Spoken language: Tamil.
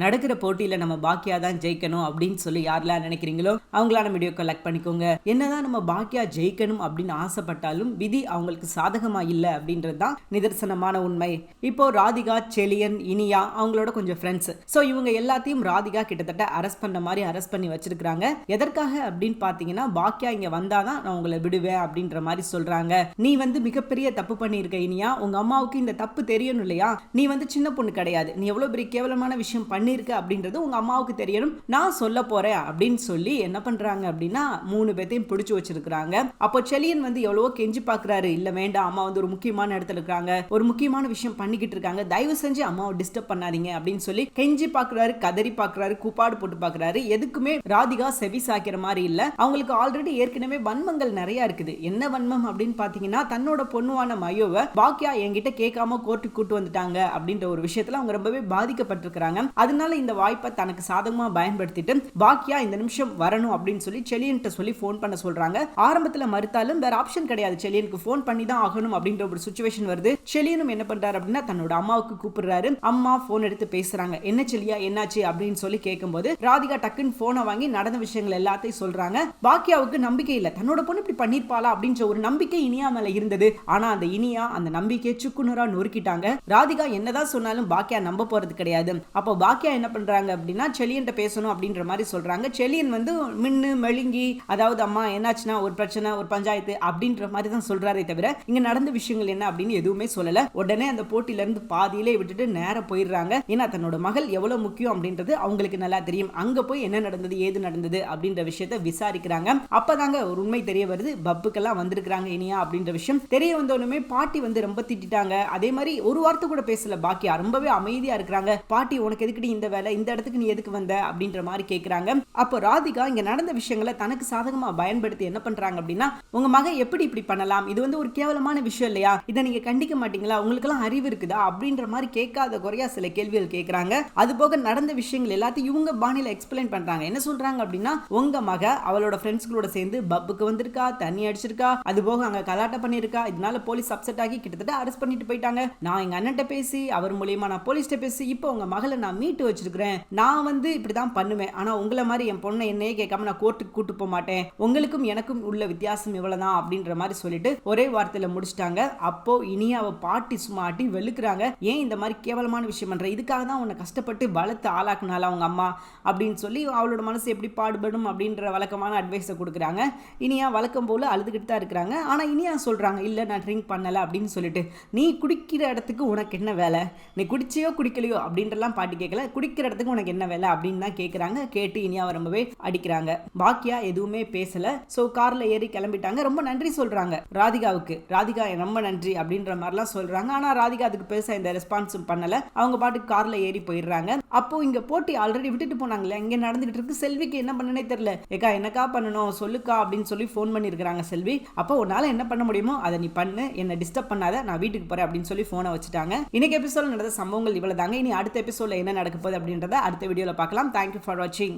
நடக்கிற போட்டியில நம்ம பாக்கியா தான் ஜெயிக்கணும் அப்படின்னு சொல்லி யாரெல்லாம் நினைக்கிறீங்களோ அவங்களான வீடியோ கலெக்ட் பண்ணிக்கோங்க. என்னதான் நம்ம பாக்கியா ஜெயிக்கணும் அப்படின்னு ஆசைப்பட்டாலும் விதி அவங்களுக்கு சாதகமா இல்லை அப்படின்றது தான் நிதர்சனமான உண்மை. இப்போ ராதிகா செலியன் இனியா அவங்களோட கொஞ்சம் ஃப்ரெண்ட்ஸ் ஸோ இவங்க எல்லாத்தையும் ராதிகா கிட்டத்தட்ட அரெஸ்ட் பண்ண மாதிரி அரெஸ்ட் பண்ணி வச்சிருக்காங்க எதற்காக அப்படின்னு பார்த்தீங்கன்னா பாக்கியா இங்க வந்தாதான் நான் உங்களை விடுவேன் அப்படின்ற மாதிரி சொல்றாங்க. நீ வந்து மிகப்பெரிய தப்பு பண்ணியிருக்க இனியா. உங்க அம்மாவுக்கு இந்த தப்பு தெரியணும் இல்லையா? நீ வந்து சின்ன பொண்ணு கிடையாது. நீ எவ்வளவு பெரிய கேவலமான விஷயம் பண்ணி பண்ணியிருக்க அப்படின்றது உங்க அம்மாவுக்கு தெரியணும். நான் சொல்ல போறேன் அப்படின்னு சொல்லி என்ன பண்றாங்க அப்படின்னா மூணு பேர்த்தையும் பிடிச்சி வச்சிருக்கிறாங்க. அப்போ செலியன் வந்து எவ்வளவோ கெஞ்சி பாக்குறாரு. இல்லை வேண்டாம் அம்மா வந்து ஒரு முக்கியமான இடத்துல இருக்காங்க. ஒரு முக்கியமான விஷயம் பண்ணிக்கிட்டு இருக்காங்க. தயவு செஞ்சு அம்மாவை டிஸ்டர்ப் பண்ணாதீங்க அப்படின்னு சொல்லி கெஞ்சி பார்க்குறாரு கதறி பாக்குறாரு கூப்பாடு போட்டு பார்க்குறாரு எதுக்குமே ராதிகா செவி சாய்க்கிற மாதிரி இல்லை. அவங்களுக்கு ஆல்ரெடி ஏற்கனவே வன்மங்கள் நிறைய இருக்குது. என்ன வன்மம் அப்படின்னு பார்த்தீங்கன்னா தன்னோட பொண்ணுவான மயோவை பாக்கியா என்கிட்ட கேட்காம கோர்ட்டுக்கு கூட்டு வந்துட்டாங்க அப்படின்ற ஒரு விஷயத்துல அவங்க ரொம்பவே பாதிக்கப்பட்டிருக்கிறாங்க. அது அதனால இந்த வாய்ப்பை தனக்கு சாதகமா பயன்படுத்திட்டு பாக்கியா இந்த நிமிஷம் வரணும் அப்படின்னு சொல்லி செலியன்ட்ட சொல்லி ஃபோன் பண்ண சொல்றாங்க. ஆரம்பத்துல மறுத்தாலும் வேற ஆப்ஷன் கிடையாது. செலியனுக்கு ஃபோன் பண்ணி தான் ஆகணும் அப்படின்ற ஒரு சுச்சுவேஷன் வருது. செலியனும் என்ன பண்றாரு அப்படின்னா தன்னோட அம்மாவுக்கு கூப்பிடுறாரு. அம்மா ஃபோன் எடுத்து பேசுறாங்க. என்ன செலியா என்னாச்சு? அப்படின்னு சொல்லி கேட்கும்போது ராதிகா டக்குன்னு போனை வாங்கி நடந்த விஷயங்கள் எல்லாத்தையும் சொல்றாங்க. பாக்கியாவுக்கு நம்பிக்கை இல்லை. தன்னோட பொண்ணு இப்படி பண்ணிருப்பாளா? அப்படின்ற ஒரு நம்பிக்கை இனியா மேல இருந்தது. ஆனா அந்த இனியா அந்த நம்பிக்கையை சுக்குநூறா நொறுக்கிட்டாங்க. ராதிகா என்னதான் சொன்னாலும் பாக்கியா நம்ப போறது கிடையாது. அப்போ பாக்கியா என்ன பண்றாங்க அப்படின்னா செலியன்ட்ட பேசணும் அப்படின்ற மாதிரி சொல்றாங்க. செலியன் வந்து மின்னு மெழுங்கி அதாவது அம்மா என்னாச்சுன்னா ஒரு பிரச்சனை ஒரு பஞ்சாயத்து அப்படின்ற மாதிரி தான் சொல்றாரே தவிர இங்க நடந்த விஷயங்கள் என்ன அப்படின்னு எதுவுமே சொல்லல. உடனே அந்த போட்டியில இருந்து பாதியிலே விட்டுட்டு நேரம் போயிடுறாங்க. ஏன்னா தன்னோட மகள் எவ்வளவு முக்கியம் அப்படின்றது அவங்களுக்கு நல்லா தெரியும். அங்க போய் என்ன நடந்தது ஏது நடந்தது அப்படின்ற விஷயத்த விசாரிக்கிறாங்க. அப்பதாங்க ஒரு உண்மை தெரிய வருது. பப்புக்கெல்லாம் வந்திருக்கிறாங்க இனியா அப்படின்ற விஷயம். தெரிய வந்தோடனே பாட்டி வந்து ரொம்ப திட்டிட்டாங்க. அதே மாதிரி ஒரு வார்த்தை கூட பேசல. பாக்கியா ரொம்பவே அமைதியா இருக்கிறாங்க. பாட்டி உனக்கு எதுக்கிட்டு இந்த வேலை இந்த இடத்துக்கு நீ எதுக்கு வந்த? அப்படின்ற மாதிரி கேட்குறாங்க அப்போ ராதிகா இங்கே நடந்த விஷயங்களை தனக்கு சாதகமாக பயன்படுத்தி என்ன பண்ணுறாங்க அப்படின்னா உங்கள் மகன் எப்படி இப்படி பண்ணலாம்? இது வந்து ஒரு கேவலமான விஷயம் இல்லையா? இதை நீங்கள் கண்டிக்க மாட்டீங்களா? உங்களுக்கெல்லாம் அறிவு இருக்குதா? அப்படின்ற மாதிரி கேட்காத குறையா சில கேள்விகள் கேட்குறாங்க அது போக நடந்த விஷயங்கள் எல்லாத்தையும் இவங்க பாணியில் எக்ஸ்பிளைன் பண்ணுறாங்க என்ன சொல்கிறாங்க அப்படின்னா உங்கள் மக அவளோட ஃப்ரெண்ட்ஸ்களோட சேர்ந்து பப்புக்கு வந்திருக்கா தண்ணி அடிச்சிருக்கா அது போக அங்கே கலாட்ட பண்ணியிருக்கா இதனால போலீஸ் அப்செட் ஆகி கிட்டத்தட்ட அரெஸ்ட் பண்ணிட்டு போயிட்டாங்க. நான் எங்கள் அண்ணன்ட்ட பேசி அவர் மூலியமா நான் போலீஸ்கிட்ட பேசி இப்போ உங்கள் மகளை நான் மீட்டு வச்சிருக்கிறேன். நான் வந்து இப்படிதான் பண்ணுவேன். ஆனா உங்களை மாதிரி என் பொண்ணை என்னையே கேட்காம நான் கோர்ட்டுக்கு கூட்டு போக மாட்டேன். உங்களுக்கும் எனக்கும் உள்ள வித்தியாசம் இவ்வளவுதான் அப்படின்ற மாதிரி சொல்லிட்டு ஒரே வார்த்தையில முடிச்சிட்டாங்க. அப்போ இனி அவ பாட்டி சும்மா அடி வெளுக்குறாங்க. ஏன் இந்த மாதிரி கேவலமான விஷயம் பண்ற? இதுக்காக தான் உன்னை கஷ்டப்பட்டு வளர்த்து ஆளாக்குனால அவங்க அம்மா? அப்படின்னு சொல்லி அவளோட மனசு எப்படி பாடுபடும் அப்படின்ற வழக்கமான அட்வைஸை கொடுக்குறாங்க. இனியா வழக்கம் போல அழுதுகிட்டு தான் இருக்கிறாங்க. ஆனா இனியா சொல்றாங்க? இல்ல நான் ட்ரிங்க் பண்ணல அப்படின்னு சொல்லிட்டு. நீ குடிக்கிற இடத்துக்கு உனக்கு என்ன வேலை? நீ குடிச்சியோ குடிக்கலையோ? அப்படின்றலாம் பாட்டி கேட்கல. குடிக்கிற இடத்துக்கு உனக்கு என்ன வேலை அப்படின்னு தான் கேட்குறாங்க கேட்டு இனியாவை ரொம்பவே அடிக்கிறாங்க. பாக்கியா எதுவுமே பேசல. ஸோ கார்ல ஏறி கிளம்பிட்டாங்க. ரொம்ப நன்றி சொல்றாங்க ராதிகாவுக்கு. ராதிகா ரொம்ப நன்றி அப்படின்ற மாதிரிலாம் சொல்றாங்க. ஆனா ராதிகா அதுக்கு பெருசாக இந்த ரெஸ்பான்ஸும் பண்ணல. அவங்க பாட்டுக்கு கார்ல ஏறி போயிடுறாங்க. அப்போ இங்கே போட்டி ஆல்ரெடி விட்டுட்டு போனாங்களே இங்கே நடந்துகிட்டு இருக்கு. செல்விக்கு என்ன பண்ணனே தெரில ஏக்கா என்னக்கா பண்ணணும்? சொல்லுக்கா அப்படின்னு சொல்லி ஃபோன் பண்ணியிருக்கிறாங்க செல்வி. அப்போ உன்னால் என்ன பண்ண முடியுமோ அதை நீ பண்ணு. என்னை டிஸ்டர்ப் பண்ணாத. நான் வீட்டுக்கு போகிறேன் அப்படின்னு சொல்லி ஃபோனை வச்சுட்டாங்க. இன்னைக்கு எபிசோட நடந்த சம்பவங்கள் இவ்வளோ தாங்க இனி அடுத்த எபிசோட்ல என்ன நடக்க போகுது அப்படின்றத அடுத்த வீடியோவில் பார்க்கலாம். தேங்க்யூ ஃபார் வாட்சிங்